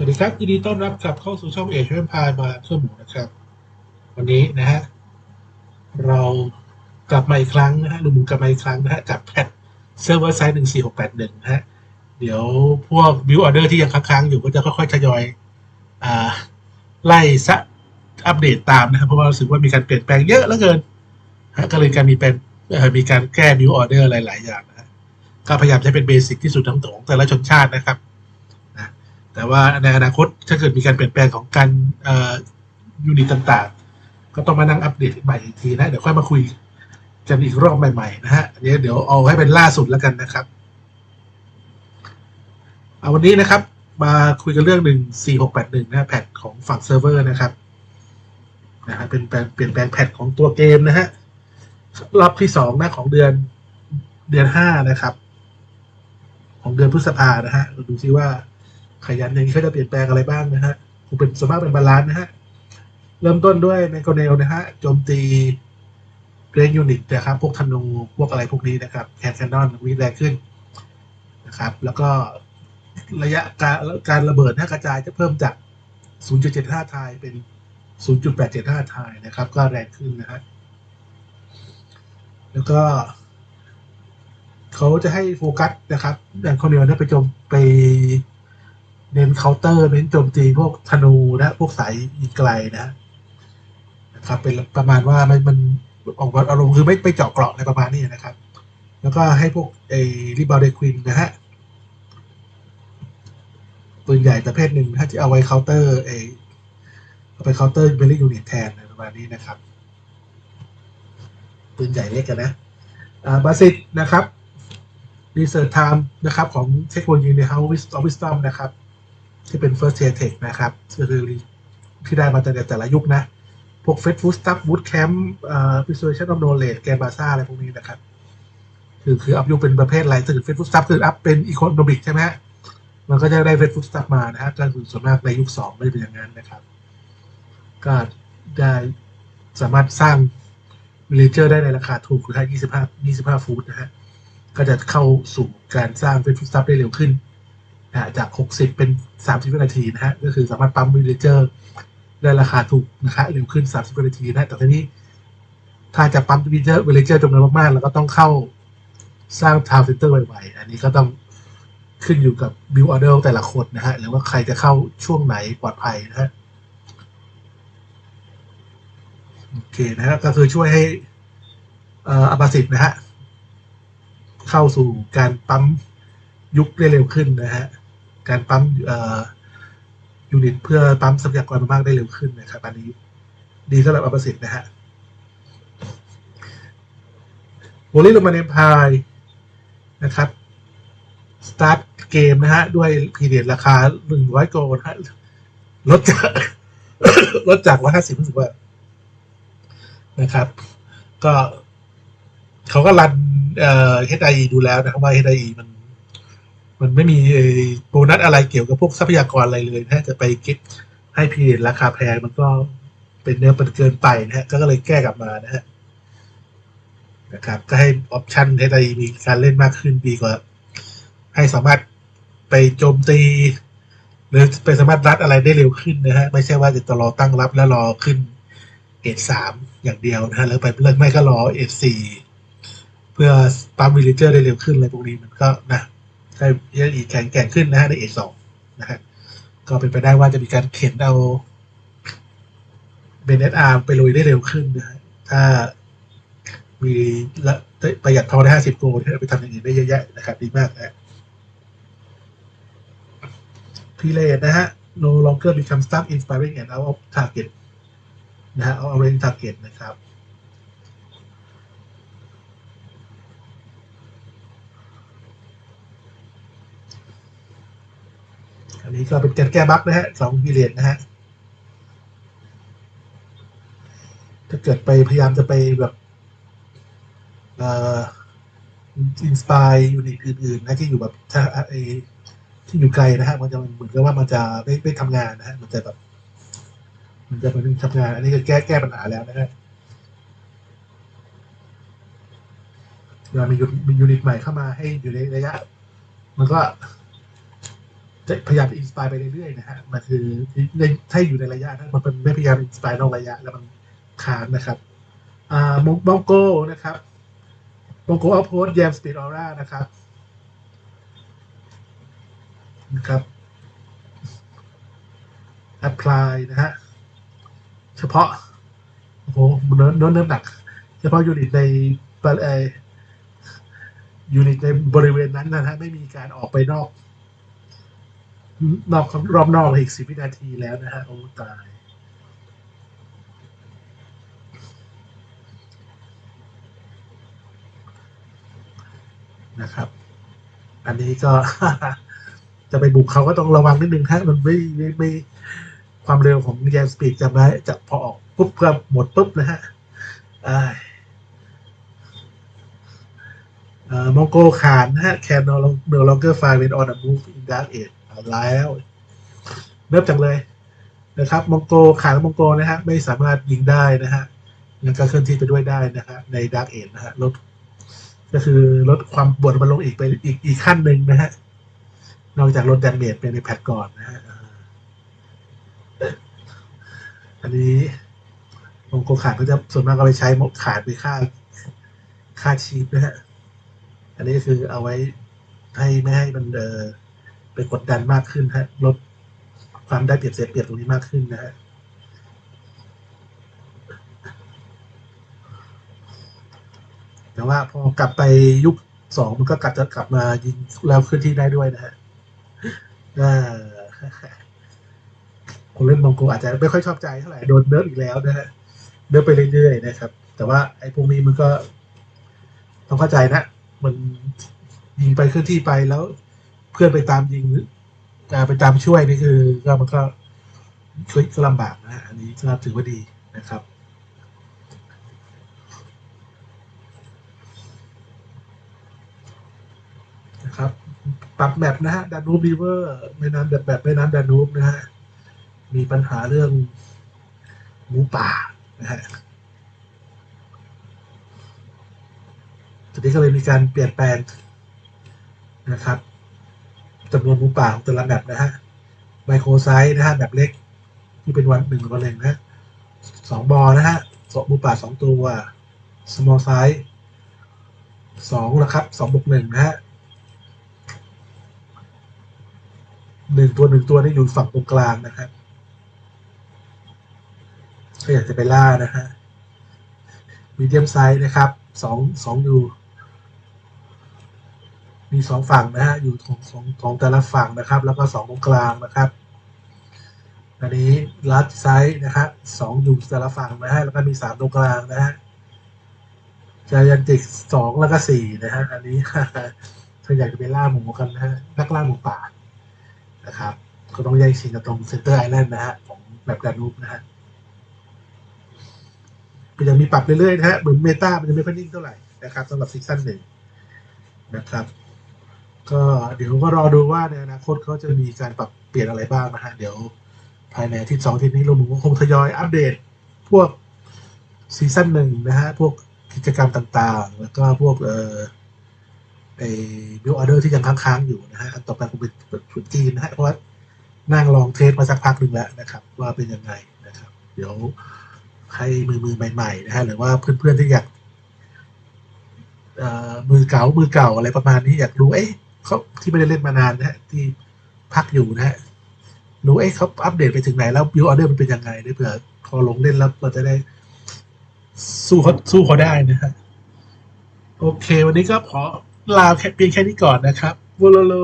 สวัสดีครับยินดีต้อนรับกลับเข้าสู่ช่องเอชเอ็มพายมาเพื่อหมูนะครับ วันนี้นะฮะเรากลับมาอีกครั้งนะฮะลุงหมูกลับมาอีกครั้งนะฮะกับแพทเซิร์ฟเวอร์ไซต์หนึ่งสี่หกแปดหนึ่งนะฮะเดี๋ยวพวกบิวออเดอร์ที่ยังค้างๆอยู่ก็จะค่อยๆทยอยอ่าไล่ซะอัปเดตตามนะครับเพราะว่ารู้สึกว่ามีการเปลี่ยนแปลงเยอะเหลือเกินฮะก็เลยการมีเป็นมีการแก้บิวออเดอร์หลายๆอย่างนะฮะก็พยายามใช้เป็นเบสิกที่สุดทั้งของแต่ละชนชาตินะครับ แต่ว่าในอนาคตถ้าเกิดมีการเปลี่ยนแปลงของการยูนิตต่างๆ ก็ต้องมานั่งอัปเดตใหม่อีกทีนะ เดี๋ยวค่อยมาคุยกันอีกรอบใหม่ๆนะฮะอันนี้เดี๋ยวเอาให้เป็นล่าสุดแล้วกันนะครับเอาวันนี้นะครับ มาคุยกันเรื่องหนึ่งสี่หกแปดหนึ่งนะแพทของฝั่งเซิร์ฟเวอร์นะครับนะฮะเป็นแปลงเปลี่ยนแปลงแพทของตัวเกมนะฮะรอบที่สองนะของเดือนเดือนห้านะครับ ของเดือนพฤษภานะฮะเราดูซิว่า ขยันอย่างนี้เขาจะเปลี่ยนแปลงอะไรบ้างนะฮะคงเป็นสวนมากเป็นบาลานซ์นะฮะ เริ่มต้นด้วยแมกโกเนลนะฮะโจมตีเกรนยูนิตนะครับ พวกธนูพวกอะไรพวกนี้นะครับแคนแคนนอนวิ่งแรงขึ้นนะครับ แล้วก็ระยะการการระเบิดนะกระจายจะเพิ่มจาก 0.75 ทายเป็น 0.875 ทายนะครับ ก็แรงขึ้นนะฮะแล้วก็เขาจะให้โฟกัสนะครับอย่างคอนเนลนี่ยไปโจมไป เน้นเคาน์เตอร์เน้นโจมตีพวกธนูนะพวกสายยิงไกลนะนะครับ เป็นประมาณว่ามันมันออกอารมณ์คือไม่ไปเจาะเกราะอะไรประมาณนี้นะครับ แล้วก็ให้พวกไอ้ริบาเดควินนะฮะปืนใหญ่ประเภทหนึ่งถ้าจะเอาไว้เคาน์เตอร์ไอ้เอาไปเคาน์เตอร์เบลลี่ยูนิตแทนอะไรประมาณนี้นะครับปืนใหญ่เล็กกันนะอ่าบาสิตนะครับรีเสิร์ชไทม์นะครับของเทคโนโลยีใน House of Wisdom นะครับ ที่เป็น first tier tech นะครับคือที่ได้มาแต่แต่ละยุคนะ พวก f a i t f u l Stuff Bootcamp เอ่อ Persuasion of Knowledge แกนบาซ่าอะไรพวกนี้นะครับ คือคืออัพยุคเป็นประเภทอะไรถ้าเกิด f a i t f u l Stuff คืออัพเป็น Economic ใช่ไหมมันก็จะได้ f a i t f u l Stuff มานะฮะก็คือส่วนมากในยุค2ไม่ได้เป็นอย่างนั้นนะครับ ก็ได้สามารถสร้าง villager ได้ในราคาถูกคือถ้า25 25 ฟูตนะฮะ ก็จะเข้าสู่การสร้าง f a i t f u l Stuff ได้เร็วขึ้น นะจาก 60 เป็น 30 วินาทีนะฮะ ก็คือสามารถปั๊มวิลเลเจอร์ได้ราคาถูกนะคะเร็วขึ้น 30 วินาทีนะแต่ทีนี้ ถ้าจะปั๊มวิลเลเจอร์วิลเลเจอร์จำนวนมากๆ แล้วก็ต้องเข้าสร้างทาวน์เซ็นเตอร์ไวๆอันนี้ก็ต้องขึ้นอยู่กับบิวออเดอร์แต่ละคนนะฮะ หรือว่าใครจะเข้าช่วงไหนปลอดภัยนะฮะ โอเคนะฮะ ก็คือช่วยให้อออาบาสิตนะฮะ เข้าสู่การปั๊ม ยุคได้เร็วขึ้นนะฮะการปั๊มยูนิตเพื่อปั๊มทรัพยากรมามากได้เร็วขึ้นนะครับ อันนี้ ดีสำหรับอัปสิทธิ์นะฮะโบลิลงมาในพายนะครับสตาร์ทเกมนะฮะ ด้วยพีเดียราคาหนึ่งร้อยโกลนะฮะลดจากลดจากร้อยห้าสิบรู้สึกว่านะครับ ก็เขาก็รันเอ่อ HIE ดูแล้วนะครับว่า HIE มัน มันไม่มีโบนัสอะไรเกี่ยวกับพวกทรัพยากรอะไรเลย ถ้าจะไปคิดให้พีราคาแพงมันก็เป็นเนื้อเป็นเกินไปนะฮะ ก็เลยแก้กลับมานะฮะนะครับ ก็ให้ออปชันให้ได้มีการเล่นมากขึ้นดีกว่า ให้สามารถไปโจมตี หรือไปสามารถรัดอะไรได้เร็วขึ้นนะฮะ ไม่ใช่ว่าจะต้องรอตั้งรับแล้วรอขึ้นเอทสามอย่างเดียวนะฮะแล้วไปเลิกไม่ก็รอเอทสี่เพื่อปั๊มวิลเลเจอร์ได้เร็วขึ้นอะไรพวกนี้มันก็นะ ได้อีกแข็งแกร่งขึ้นนะฮะในเอสองนะฮะก็เป็นไปได้ว่าจะมีการเข็นเอาเบนเออาร์ไปลุยได้เร็วขึ้นนะฮะถ้ามีละประหยัดทองได้ห้าสิบโกลที่เอาไปทำอย่างอื่นได้เยอะแยะนะครับ ดีมากนะพีเลนนะฮะ no longer become stuck inspiring and out of target นะฮะ out of range target นะครับ อันนี้ก็เป็นการแก้บั๊กนะฮะสองพีเรียนนะฮะถ้าเกิดไปพยายามจะไปแบบเอ่ออินสปายยูนิตอื่นๆนะที่อยู่แบบถ้าไอที่อยู่ไกลนะฮะมันจะเหมือนกับว่ามันจะไม่ไม่ทำงานนะฮะมันจะแบบ มันจะเป็นทำงาน อันนี้ก็แก้แก้ปัญหาแล้วนะฮะเวลามียูนิตใหม่เข้ามาให้อยู่ในระยะ มันก็ จะพยายามอินสปายไปเรื่อยๆนะฮะมันคือในถ้าอยู่ในระยะนั้นมันเป็นไม่พยายามอินสปายนอกระยะแล้วมันค้างนะครับอ่ามงมองโกนะครับมองโกอัพโพสแยมสปีดออร่านะครับนะครับ apply นะฮะเฉพาะโอ้โหเนื้อเนื้อเนื้อหนัก เฉพาะยูนิตในบริเออยูนิตในบริเวณนั้นนะฮะไม่มีการออกไปนอก นอกรอบนอกอีกสิบวินาทีแล้วนะฮะโอ้ตาย นะครับ อันนี้ก็ จะไปบุกเขาก็ต้องระวังนิดนึงฮะมันไม่ไม่ไม่ความเร็วของแยมสปีดจะไม่จะพอออกปุ๊บก็หมดปุ๊บนะฮะอ้ายเอ่อมองโกขานนะฮะ can no longer no longer find when on a move in dark age เอาแล้ว เริ่มจากเลยนะครับมองโกขานและมองโกนะฮะไม่สามารถยิงได้นะฮะยังก็เคลื่อนที่ไปด้วยได้นะฮะใน dark age นะฮะลดก็คือลดความบวดมันลงอีกไปอีกอีกขั้นหนึ่งนะฮะนอกจากลดดาเมจไปในแพทก่อนนะฮะอันนี้วงโกขาดก็จะส่วนมากก็ไปใช้มกขาดไปค่าค่าชีพนะฮะอันนี้ก็คือเอาไว้ให้ไม่ให้มันเออ กดดันมากขึ้นฮะลดความได้เปรียบเสียเปรียบตรงนี้มากขึ้นนะฮะแต่ว่าพอกลับไปยุคสองมันก็กลับจะกลับมายิงแล้วเคลื่อนที่ได้ด้วยนะฮะอ่าคนเล่นมองโกอาจจะไม่ค่อยชอบใจเท่าไหร่โดนเนิร์ฟอีกแล้วนะฮะเนิร์ฟไปเรื่อยๆนะครับ แต่ว่าไอ้พวกนี้มันก็ต้องเข้าใจนะ มันยิงไปเคลื่อนที่ไปแล้ว พื่อนไปตามยิงอ่าไปตามช่วยนี่คือก็มันก็ช่วยก็ลำบากนะฮะอันนี้ก็ถือว่าดีนะครับ นะครับปรับแบบนะฮะดานูบรีเวอร์แม่น้ำแบบแบบแม่น้ำดานูบนะฮะมีปัญหาเรื่องหมูป่านะฮะทีนี้ก็เลยมีการเปลี่ยนแปลงนะครับ จำนวนหมูป่าของแต่ละแบบนะฮะไมโครไซส์นะฮะแบบเล็ก ที่เป็นวันหนึ่งวันหนึ่งนะสองบอนะฮะสองหมูป่าสองตัว small size สองนะครับสองบวกหนึ่งนะฮะหนึ่งตัวหนึ่งตัวนี่อยู่ฝั่งตรงกลางนะครับถ้าอยากจะไปล่านะฮะมีเดียมไซส์นะครับสองสองอยู่ มีสองฝั่งนะฮะอยู่ของของของแต่ละฝั่งนะครับ แล้วก็สองตรงกลางนะครับ อันนี้ลัดไซส์นะครับสองอยู่แต่ละฝั่งนะฮะแล้วก็มีสามตรงกลางนะฮะจายันติกสองแล้วก็สี่นะฮะอันนี้ถ้าอยากจะไปล่าหมูกันนะฮะนักล่าหมูป่านะครับก็ต้องแย่งชิงกันตรงเซนเตอร์ไอแลนด์นะฮะของแบบดานูบนะฮะมันยังมีปรับเรื่อยๆนะฮะเหมือนเมตามันจะไม่ค่อยนิ่งเท่าไหร่นะครับสำหรับซีซั่นหนึ่งนะครับ ก็เดี๋ยวก็รอดูว่าในอนาคตเขาจะมีการปรับเปลี่ยนอะไรบ้างนะฮะ เดี๋ยวภายในทิตย์สองทิตย์นี้เราก็คงทยอยอัปเดต พวกซีซั่นหนึ่งนะฮะ พวกกิจกรรมต่างๆ แล้วก็พวกเอ่อไอ้บิวออเดอร์ที่ยังค้างๆอยู่นะฮะ อันต่อไปคงเป็นชุดจีนนะฮะ เพราะว่านั่งลองเทสมาสักพักหนึ่งแล้วนะครับ ว่าเป็นยังไงนะครับ เดี๋ยวให้มือมือใหม่ๆนะฮะหรือว่าเพื่อนๆที่อยากเอ่อมือเก่ามือเก่าอะไรประมาณนี้อยากรู้เอ๊ะ เขาที่ไม่ได้เล่นมานานนะฮะที่พักอยู่นะฮะรู้ไอ้เขาอัปเดตไปถึงไหนแล้วบิวออเดอร์มันเป็นยังไงด้เผื่อพอลงเล่นแล้วเราจะได้ สู้เขาสู้เขาได้นะฮะโอเค วันนี้ก็ขอลาแค่เพียงแค่นี้ก่อนนะครับวโลโล